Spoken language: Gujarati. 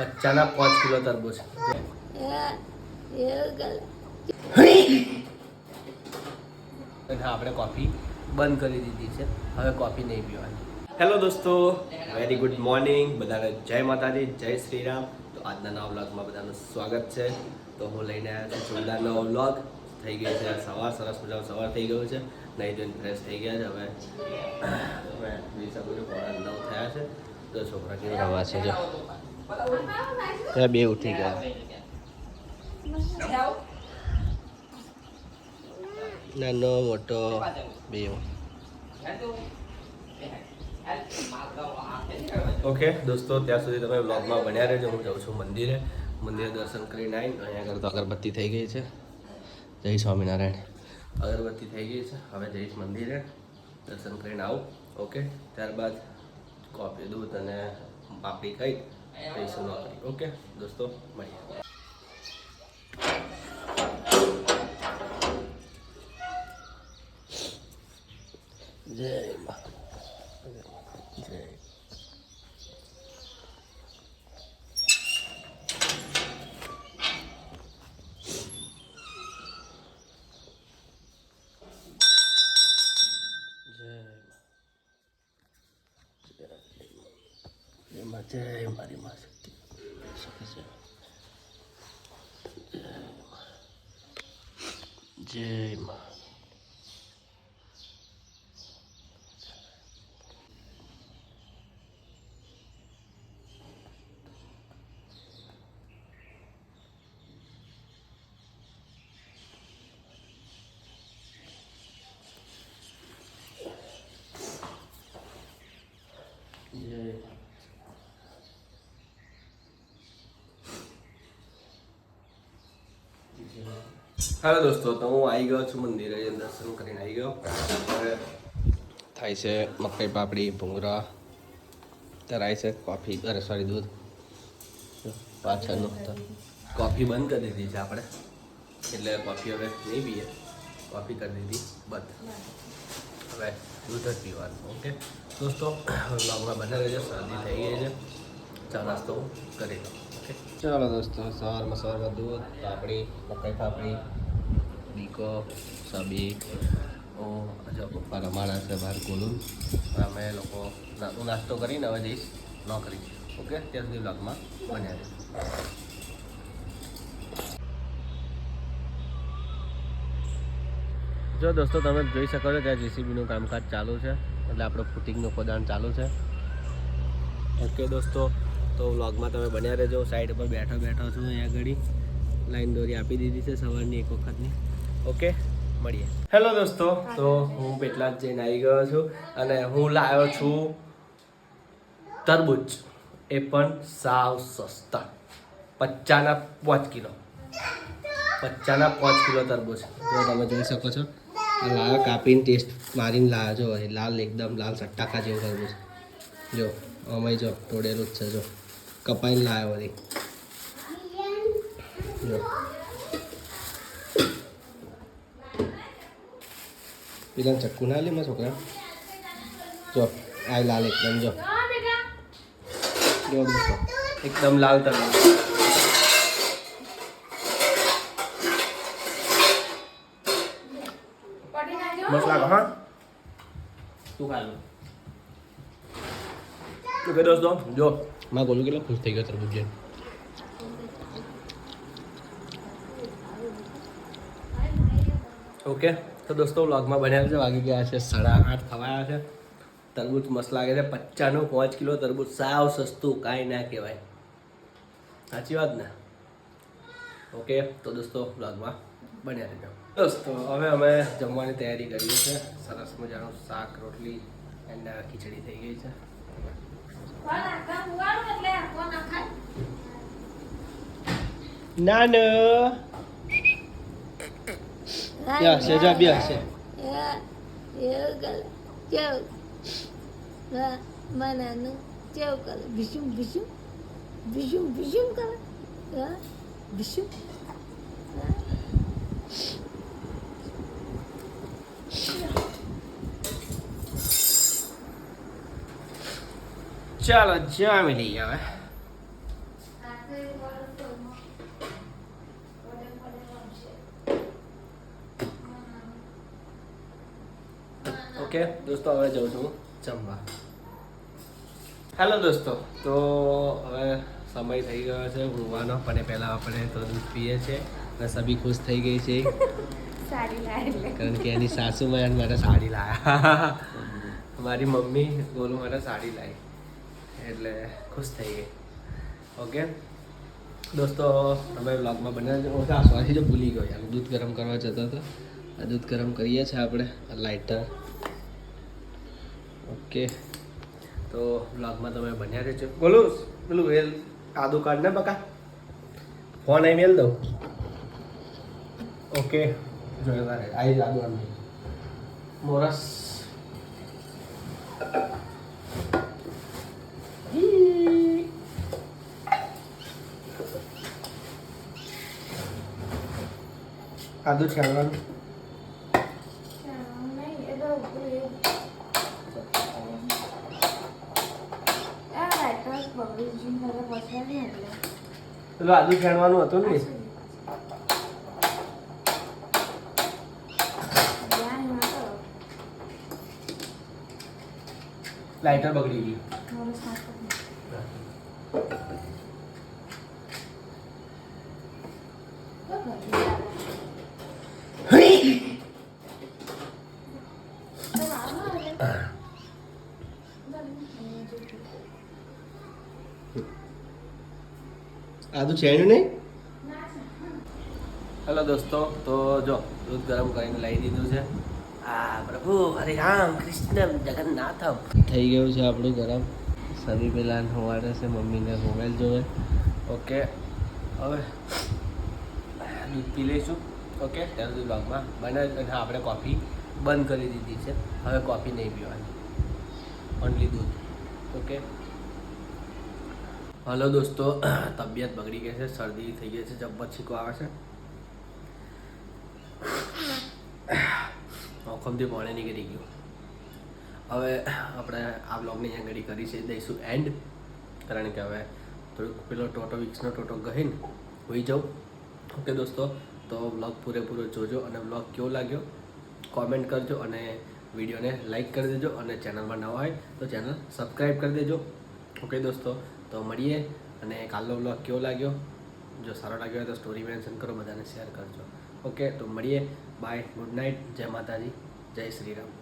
પચાના પાંચ કિલો તરબૂચ. આપણે કોફી બંધ કરી દીધી છે. હવે કોફી નહીં પીવાની. હેલો દોસ્તો વેરી ગુડ મોર્નિંગ બધાને જય માતાજી, જય શ્રી રામ તો આજના નવા વ્લોગમાં બધાનું સ્વાગત છે. તો હું લઈને આવ્યો છું જોરદાર નવો વ્લોગ. થઈ ગયો છે સવાર, સરસ મજાનો સવાર થઈ ગયો છે. નહીં જોઈને ફ્રેશ થઈ ગયા છે. હવે હવે જોઈ શકો નવ થયા છે. તો છોકરા કેવું છે જો. હવે બે ઉઠી ગયા. નાનો, મોટો, બે. ઓકે, દોસ્તો, ત્યાં સુધી તમે બ્લોગમાં બન્યા રહેજો. હું જાઉં છું મંદિરે. મંદિરે દર્શન કરીને આવીને અહીંયા આગળ તો અગરબત્તી થઈ ગઈ છે. જય સ્વામિનારાયણ. અગરબત્તી થઈ ગઈ છે. હવે જઈશ મંદિરે. દર્શન કરીને આવું. ઓકે, ત્યારબાદ કોફી દૂધ અને પાપડી ખાઈ જઈશું નોકરી ઓકે દોસ્તો મળીએ જય મા જય જય મારી માં શક્તિ જય માં જય માં જય હાલો દોસ્તો તો હું આવી ગયો છું મંદિરે દર્શન કરીને આવી ગયો. થાય છે મકાઈ પાપડી ભૂંગળા તરાય છે કોફી અરે સોરી દૂધ. પાછળનો કોફી બંધ કરી દીધી છે આપણે. એટલે કોફી હવે નહીં પીએ. કોફી કરી દીધી બંધ. હવે દૂધ જ પીવાનું ઓકે? દોસ્તો લોંગમાં બને રહેજો શરદી થઈ ગઈ છે. ચા નાસ્તો કરી લો. ઓકે ચાલો દોસ્તો સવારમાં સવારમાં દૂધ પાપડી મકાઈ પાપડી બીકો સબી ઓ જો પપ્પા રમાડા છે બહાર કોલું. અમે લોકો હું નાસ્તો કરીને હવે જઈશ નોકરી. ઓકે ત્યાં સુધી બ્લોગમાં બન્યા રહેજો. જો દોસ્તો તમે જોઈ શકો છો ત્યાં જેસીબીનું કામકાજ ચાલુ છે. એટલે આપણું ફૂટિંગનું ખોદાણ ચાલુ છે. ઓકે દોસ્તો. તો વ્લોગમાં તમે બન્યા રહેજો. સાઈડ પર બેઠો બેઠો છું અહીંયા આગળ લાઈન દોરી આપી દીધી છે સવારની એક વખતની. ઓકે મળીએ. હેલો દોસ્તો. તો હું પેટલા જઈને આવી ગયો છું અને હું લાવ્યો છું તરબૂચ. એ પણ સાવ સસ્તા. પચાના પાંચ કિલો. પચાના પાંચ કિલો તરબૂચ. જો તમે જોઈ શકો છો લાવ્યો કાપીને ટેસ્ટ મારીને લાવ્યા જો લાલ એકદમ લાલ સટ્ટાકા જેવું તરબૂચ. જો અમે જો, તોડેલું જ છે, જો. કપાઈને લાવ્યો હતી પેલા ચક્કુ ના લે છોકરા? જો, આ લાલ એકદમ, જો. એકદમ લાલ તરબૂચ મસ્ત લાગો, હા? તું ખા લો તો કે દોસ્તો જો માં ગોલું કેટલો ખુશ થઈ ગયો તરબૂજ જોઈને ઓકે તો દોસ્તો વ્લોગમાં બન્યા છે વાગી ગયા છે સાડા આઠ થવાયા છે તરબૂચ મસ્ત લાગે છે પચાસનું પાંચ કિલો તરબૂચ સાવ સસ્તું કાંઈ ના કહેવાય સાચી વાત ને ઓકે તો દોસ્તો વ્લોગમાં બન્યા રહેજો દોસ્તો હવે અમે જમવાની તૈયારી કરીએ છીએ સરસ મજાનું શાક રોટલી એન્ડ ખીચડી થઈ ગઈ છે નાનો યા છે જા બે છે Mananu, céu, cara. Bichum, bichum. Bichum, bichum, cara. Ah, bichum. ચાલો જમી લઈએ હવે ઓકે દોસ્તો હવે જાઉં છું જમવા. હેલો દોસ્તો. તો હવે સમય થઈ ગયો છે ઊંઘવાનો પણ એ પહેલાં આપણે તો દૂધ પીએ છીએ અને સભી ખુશ થઈ ગઈ છે. કારણ કે એની સાસુમાં માટે સાડી લાયા. મારી મમ્મી ગોલુ માટે સાડી લાવી એટલે ખુશ થઈ ગઈ. ઓકે? દોસ્તો તમે બ્લોગમાં બને આ સોરી જો ભૂલી ગયો યાર. દૂધ ગરમ કરવા જતો હતો. આ દૂધ ગરમ કરીએ છીએ આપણે લાઇટર ઓકે. તો બ્લોગમાં તમે બન્યા રહેજો. બોલું, પેલું વેલ આદુ કાર્ડ ને બકા? ફોન અહીં મેલ દઉં? ઓકે. જોયો તારે આવી જ આદુ મોરસ. આદુ છાણવાનું નહીં એ તો પેલું આ રાઇટર્સ બગડી જીન કરે પછી નહીં એટલે પેલું આદુ ખેડવાનું હતું ને? લાઇટર બગડી ગયું મારો સાથ આદુ છેણ્યું નહીં? હેલો દોસ્તો તો જો દૂધ ગરમ કરીને લઈ દીધું છે. આ પ્રભુ હરે રામ કૃષ્ણ જગન્નાથમ. થઈ ગયું છે આપણું ગરમ. સભી પેલા હોવાડે છે મમ્મીને મોબાઈલ જોવે. ઓકે હવે દૂધ પી લઈશું. ઓકે ત્યાં સુધી બ્લોગમાં બને અને આપણે કોફી બંધ કરી દીધી છે. હવે કોફી નહીં પીવાની. ઓનલી દૂધ. ઓકે. હલો દોસ્તો, તબિયત બગડી ગઈ છે, શરદી થઈ ગઈ છે, જબ્બર છીકો આવે છે. મોખમથી પાણી નીકળી ગયું. હવે આપણે આ બ્લોગની અહીંયા ઘડી કરી છે, દઈશું એન્ડ કારણ કે હવે થોડુંક પેલો ટોટો વિક્સનો ટોટો ગહીને હોઈ જાઉં. ઓકે દોસ્તો, તો બ્લોગ પૂરેપૂરો જોજો અને બ્લોગ કેવો લાગ્યો? કોમેન્ટ કરજો અને વિડીયોને લાઈક કરી દેજો અને ચેનલમાં નવા હોય તો ચેનલ સબસ્ક્રાઈબ કરી દેજો. ઓકે દોસ્તો તો મળીએ અને કાલનો બ્લોગ કેવો લાગ્યો? જો સારો લાગ્યો હોય તો સ્ટોરી મેન્શન કરો, બધાને શેર કરજો. ઓકે તો મળીએ. બાય ગુડ નાઇટ જય માતાજી. જય શ્રી રામ.